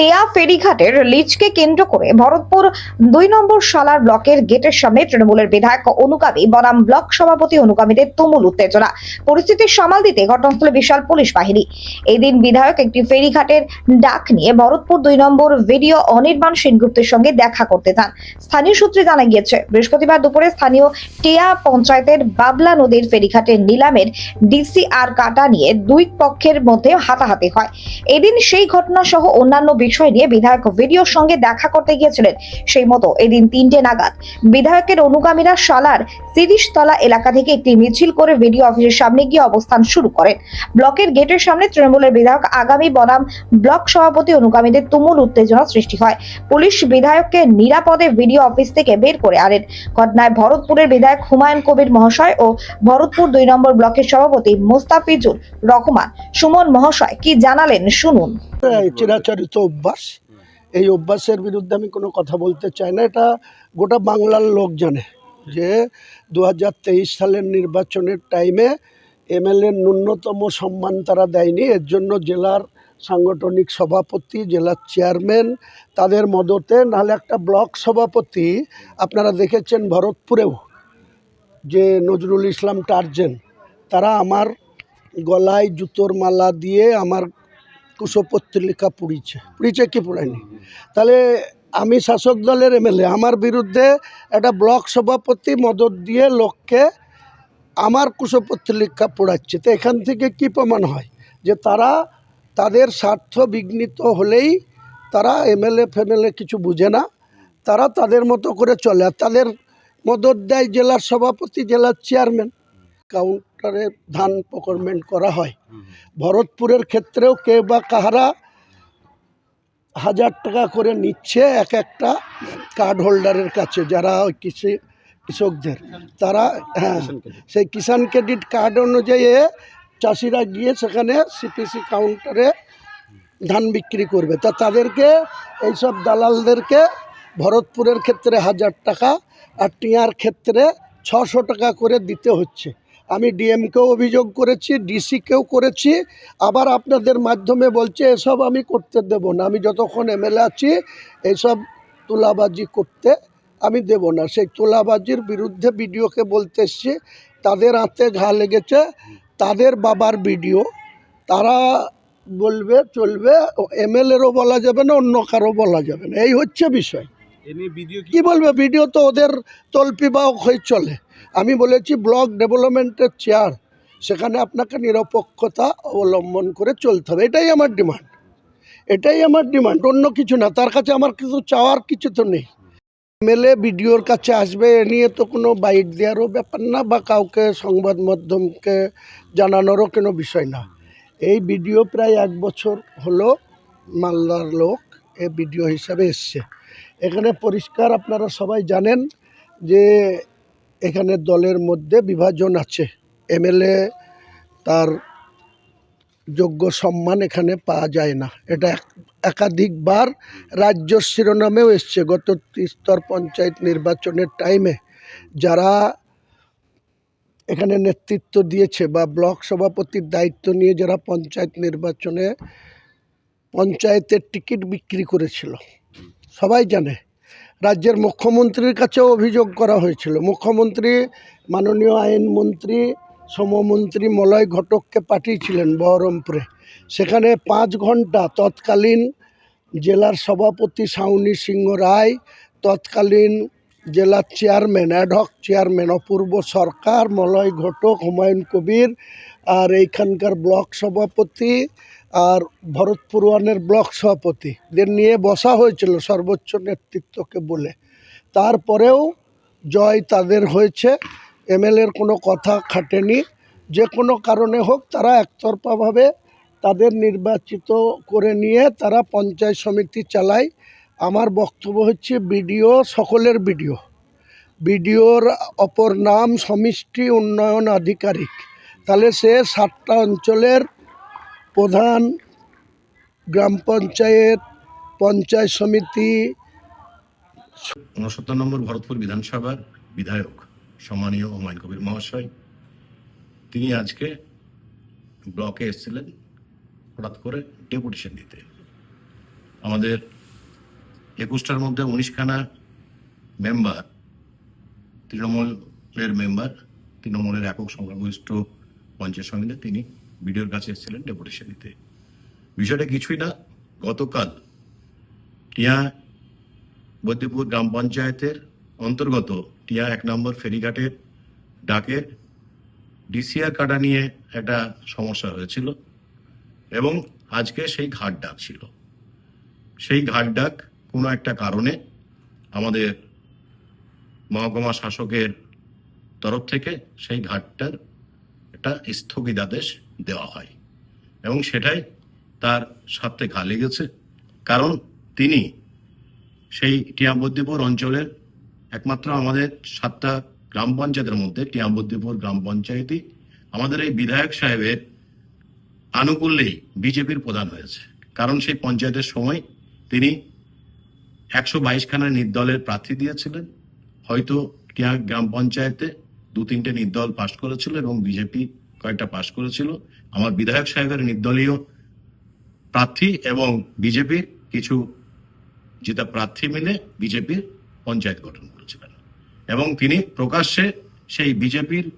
টেয়া ফেরিঘাটের লিজকে কেন্দ্র করে ভরতপুর দুই নম্বর সালার ব্লকের গেটের সামনে তৃণমূলের বিধায়ক অনুগামী, বনাম ব্লক সভাপতি অনুগামীদের তুমুল উত্তেজনা। পরিস্থিতি সামাল দিতে ঘটনাস্থলে বিশাল পুলিশ বাহিনী। এদিন বিধায়ক একটি ফেরিঘাটের ডাক নিয়ে ভরতপুর দুই নম্বর ভিডিও অনির্বাণ সেনগুপ্তের সঙ্গে দেখা করতে যান। স্থানীয় সূত্রে জানা গিয়েছে, বৃহস্পতিবার দুপুরে স্থানীয় টেয়া পঞ্চায়েতের বাবলা নদীর ফেরিঘাটের নিলামের ডিসিআর কাটা নিয়ে দুই পক্ষের মধ্যে হাতাহাতি হয়। এদিন সেই ঘটনা সহ অন্যান্য বিষয় নিয়ে বিধায়ক ভিডিওর সঙ্গে দেখা করতে গিয়েছিলেন সেই মতো এদিন তিনটে নাগাদ। বিধায়কের অনুগামীরা সালার তিরিশ তলা এলাকা থেকে একটি মিছিল করে ভিডিও অফিসের সামনে গিয়ে অবস্থান শুরু করেন। ব্লকের গেটের সামনে তৃণমূলের বিধায়ক আগামী বনাম ব্লক সভাপতি অনুগামীদের তুমুল উত্তেজনা সৃষ্টি হয়। পুলিশ বিধায়ককে নিরাপদে ভিডিও অফিস থেকে বের করে আনেন। ঘটনায় ভরতপুরের বিধায়ক হুমায়ুন কবির মহাশয় ও ভরতপুর দুই নম্বর ব্লকের সভাপতি মোস্তাফিজুর রহমান। সুমন মহাশয় কি জানালেন শুনুন। চিরাচরিত অভ্যাস। এই অভ্যাসের বিরুদ্ধে আমি কোনো কথা বলতে চাই না। এটা গোটা বাংলার লোক জানে যে দু হাজার তেইশ সালের নির্বাচনের টাইমে এমএলএ ন্যূনতম সম্মান তারা দেয়নি। এর জন্য জেলার সাংগঠনিক সভাপতি জেলার চেয়ারম্যান তাদের মদতে নাহলে একটা ব্লক সভাপতি আপনারা দেখেছেন ভরতপুরেও যে নজরুল ইসলাম টার্জেন তারা আমার গলায় জুতোর মালা দিয়ে আমার কুশপত্রিকা পুড়িছে পুড়িছে কি পুড়ায়নি? তাহলে আমি শাসক দলের এমএলএ, আমার বিরুদ্ধে একটা ব্লক সভাপতি মদত দিয়ে লোককে আমার কুশপত্রিকা পোড়াচ্ছে। তো এখান থেকে কি প্রমাণ হয়? যে তারা তাদের স্বার্থ বিঘ্নিত হলেই তারা এমএলএ ফেমএলএ কিছু বুঝে না। তারা তাদের মতো করে চলে। আর তাদের মদত দেয় জেলার সভাপতি, জেলার চেয়ারম্যান। কাউন্টারে ধান প্রকরমেন্ট করা হয়। ভরতপুরের ক্ষেত্রেও কে বা কাহারা হাজার টাকা করে নিচ্ছে এক একটা কার্ড হোল্ডারের কাছে যারা ওই কৃষি কৃষকদের। তারা হ্যাঁ সেই কিষাণ ক্রেডিট কার্ড অনুযায়ী চাষিরা গিয়ে সেখানে সিপিসি কাউন্টারে ধান বিক্রি করবে। তা তাদেরকে এইসব দালালদেরকে ভরতপুরের ক্ষেত্রে হাজার টাকা আর টিয়ার ক্ষেত্রে ছশো টাকা করে দিতে হচ্ছে। আমি ডিএমকেও অভিযোগ করেছি ডিসিকেও করেছি, আবার আপনাদের মাধ্যমে বলছে, এসব আমি করতে দেব না। আমি যতক্ষণ এমএলএ আছি এইসব তোলাবাজি করতে আমি দেব না। সেই তোলাবাজির বিরুদ্ধে বিডিওকে বলতে এসছি, তাদের হাতে ঘা লেগেছে, তাদের বাবার ভিডিও তারা বলবে, চলবে এমএলএরও বলা যাবে না, অন্য কারও বলা যাবে না। এই হচ্ছে বিষয়। কি বলবে, ভিডিও তো ওদের তল্পিবাহক হয়ে চলে। আমি বলেছি ব্লক ডেভেলপমেন্টের চেয়ার, সেখানে আপনাকে নিরপেক্ষতা অবলম্বন করে চলতে হবে। এটাই আমার ডিমান্ড। এটাই আমার ডিমান্ড, অন্য কিছু না। তার কাছে আমার কিছু চাওয়ার কিছু তো নেই। এমএলএ বিডিওর কাছে আসবে, এ নিয়ে তো কোনো বাইট দেওয়ারও ব্যাপার না বা কাউকে সংবাদ মাধ্যমকে জানানোরও কোনো বিষয় না। এই ভিডিও প্রায় এক বছর হলো মালদার লোক এ ভিডিও হিসাবে এসছে। এখানে পরিষ্কার আপনারা সবাই জানেন যে এখানে দলের মধ্যে বিভাজন আছে। এমএলএ তার যোগ্য সম্মান এখানে পাওয়া যায় না। এটা এক- একাধিকবার রাজ্য শিরোনামেও এসছে। গত স্তর পঞ্চায়েত নির্বাচনের টাইমে যারা এখানে নেতৃত্ব দিয়েছে বা ব্লক সভাপতির দায়িত্ব নিয়ে যারা পঞ্চায়েত নির্বাচনে পঞ্চায়েতের টিকিট বিক্রি করেছিল সবাই জানে। রাজ্যের মুখ্যমন্ত্রীর কাছেও অভিযোগ করা হয়েছিল। মুখ্যমন্ত্রী, মাননীয় আইনমন্ত্রী সমমন্ত্রী মলয় ঘটককে পাঠিয়েছিলেন বহরমপুরে। সেখানে পাঁচ ঘণ্টা তৎকালীন জেলার সভাপতি সাউনি সিংহ রায়, তৎকালীন জেলার chairman ad hoc chairman Apurba Sarkar, Malay Ghatak, Humayun Kabir আর এইখানকার ব্লক সভাপতি আর ভরতপুর ওয়ানের ব্লক সভাপতিদের নিয়ে বসা হয়েছিল সর্বোচ্চ নেতৃত্বকে বলে। তারপরেও জয় তাদের হয়েছে। এমএলএর কোনো কথা খাটেনি। যে কোনো কারণে হোক তারা একতরফাভাবে তাদের নির্বাচিত করে নিয়ে তারা পঞ্চায়েত সমিতি চালায়। আমার বক্তব্য হচ্ছে বিডিও, সকলের বিডিও। বিডিওর অপর নাম সমিষ্টি উন্নয়ন আধিকারিক। তাহলে সে সাতটা অঞ্চলের প্রধান গ্রাম পঞ্চায়েত পঞ্চায়েত সমিতি। উনসত্তর নম্বর ভরতপুর বিধানসভার বিধায়ক, সম্মানীয় হুমায়ুন কবির মহাশয়, তিনি আজকে ব্লকে এসেছিলেন হঠাৎ করে ডেপুটেশন দিতে। আমাদের একুশটার মধ্যে উনিশখানা মেম্বার, তৃণমূলের মেম্বার, তৃণমূলের একক সংখ্যাগরিষ্ঠ পঞ্চায়েত সমিতি তিনি বিডিওর কাছে এসেছিলেন ডেপুটেশন দিতে বিষয়টা কিছুই না, গতকাল টিয়া বদ্যপুর গ্রাম পঞ্চায়েতের অন্তর্গত টিয়া এক নম্বর ফেরিঘাটের ডাকের ডিসিআর কাটা নিয়ে একটা সমস্যা হয়েছিল এবং আজকে সেই ঘাট ডাক ছিল। সেই ঘাট ডাক কোনো একটা কারণে আমাদের মহকুমা শাসকের তরফ থেকে সেই ঘাটটার একটা স্থগিতাদেশ দেওয়া হয়। এবং সেটাই তার সাথে ঘা লেগেছে। কারণ তিনি সেই টিয়াম্বদ্দীপুর অঞ্চলের একমাত্র আমাদের সাতটা গ্রাম পঞ্চায়েতের মধ্যে টিয়াম্বদ্দীপুর গ্রাম পঞ্চায়েতই আমাদের এই বিধায়ক সাহেবের আনুকূল্যেই বিজেপির প্রধান হয়েছে। কারণ সেই পঞ্চায়েতের সময় তিনি একশো বাইশখানা নির্দলের প্রার্থী দিয়েছিলেন। হয়তো টিয়া গ্রাম পঞ্চায়েতে দু তিনটে নির্দল পাশ করেছিল এবং বিজেপি কয়েকটা পাশ করেছিল। আমার বিধায়ক সাহেবের নির্দলীয় প্রার্থী এবং বিজেপির কিছু যেটা প্রার্থী মিলে বিজেপির পঞ্চায়েত গঠন করেছিলেন। এবং তিনি প্রকাশ্যে সেই বিজেপির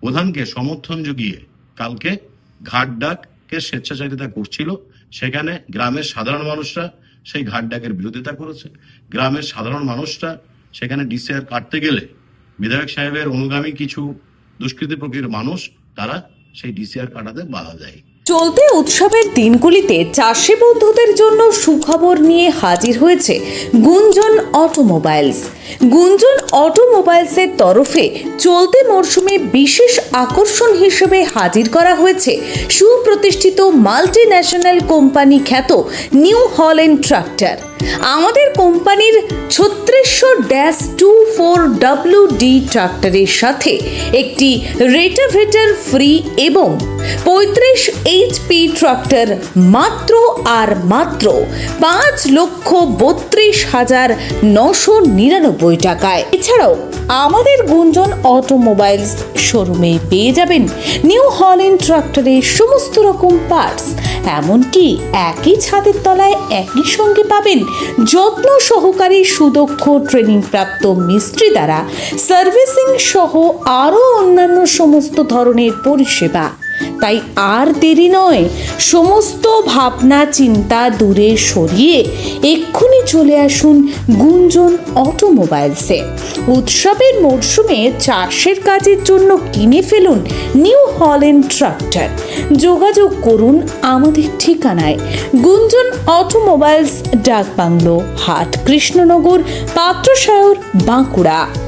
প্রধানকে সমর্থন জুগিয়ে কালকে ঘাট ডাককে স্বেচ্ছাচারিতা করছিল। সেখানে গ্রামের সাধারণ মানুষরা সেই ঘাট ডাকের বিরোধিতা করেছে। গ্রামের সাধারণ মানুষরা সেখানে ডিসিআর কাটতে গেলে বিধায়ক সাহেবের অনুগামী কিছু দুষ্কৃতি প্রকৃতির মানুষ তারা সেই ডিসিআর কাটাতে বাধা দেয়। চলতি উৎসবের দিনগুলিতে চাষি বন্ধুদের জন্য সুখবর নিয়ে হাজির হয়েছে গুঞ্জন অটোমোবাইলস। গুঞ্জন অটোমোবাইলসের তরফে চলতি মরশুমে বিশেষ আকর্ষণ হিসেবে হাজির করা হয়েছে সুপ্রতিষ্ঠিত মাল্টি ন্যাশনাল কোম্পানি খ্যাত নিউ হল্যান্ড ট্রাক্টর। আমাদের কোম্পানির ছত্রিশশো dash two four W D ট্রাক্টরের সাথে একটি রেটাভেটার ফ্রি এবং পঁয়ত্রিশ এইচপি ট্রাক্টর মাত্র আর মাত্র পাঁচ লক্ষ বত্রিশ হাজার নশো নিরানব্বই টাকায়। এছাড়াও আমাদের গুঞ্জন অটোমোবাইলস শোরুমে পেয়ে যাবেন নিউ হল্যান্ড ট্রাক্টরের সমস্ত রকম পার্টস এমনকি একই ছাদের তলায় একই সঙ্গে পাবেন যত্ন সহকারী সুদক্ষ ট্রেনিং প্রাপ্ত মিস্ত্রি দ্বারা সার্ভিসিং সহ আরও অন্যান্য সমস্ত ধরনের পরিষেবা। তাই আর দেরি নয়, সমস্ত ভাবনা চিন্তা দূরে সরিয়ে এক্ষুনি চলে আসুন গুঞ্জন অটোমোবাইলসে। উৎসবের মরশুমে চাষের কাজের জন্য কিনে ফেলুন নিউ হল্যান্ড ট্রাক্টর। যোগাযোগ করুন আমাদের ঠিকানায়। গুঞ্জন অটোমোবাইলস, ডাকবাংলো, হাট, কৃষ্ণনগর, পাত্রসায়র, বাঁকুড়া।